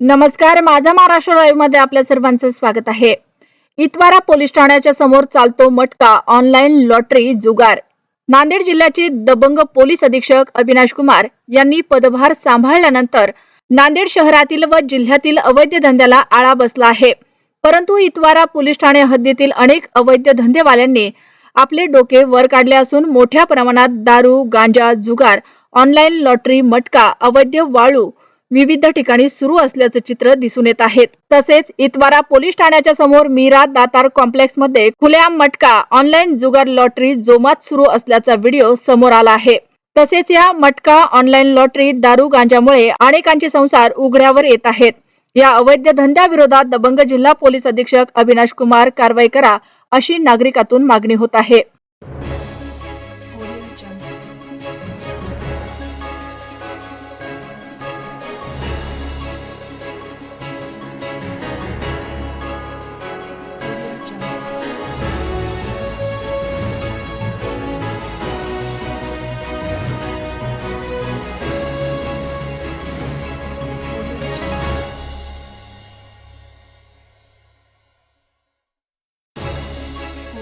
नमस्कार माझा महाराष्ट्र लाईव्हमध्ये आपल्या सर्वांचं स्वागत आहे. इतवारा पोलीस ठाण्याच्या समोर चालतो मटका ऑनलाईन लॉटरी जुगार. नांदेड जिल्ह्याचे दबंग पोलीस अधीक्षक अविनाश कुमार यांनी पदभार सांभाळल्यानंतर नांदेड शहरातील व जिल्ह्यातील अवैध धंद्याला आळा बसला आहे. परंतु इतवारा पोलीस ठाणे हद्दीतील अनेक अवैध धंदेवाल्यांनी आपले डोके वर काढले असून मोठ्या प्रमाणात दारू गांजा जुगार ऑनलाईन लॉटरी मटका अवैध वाळू विविध ठिकाणी सुरू असल्याचं चित्र दिसून येत आहेत तसेच इतवारा पोलीस ठाण्याच्या समोर मीरा दातार कॉम्प्लेक्समध्ये खुल्या मटका ऑनलाईन जुगार लॉटरी जोमात सुरू असल्याचा व्हिडिओ समोर आला आहे. तसेच या मटका ऑनलाईन लॉटरी दारू गांजामुळे अनेकांचे संसार उघड्यावर येत आहेत. या अवैध धंद्याविरोधात दबंग जिल्हा पोलीस अधीक्षक अविनाश कुमार कारवाई करा अशी नागरिकातून मागणी होत आहे.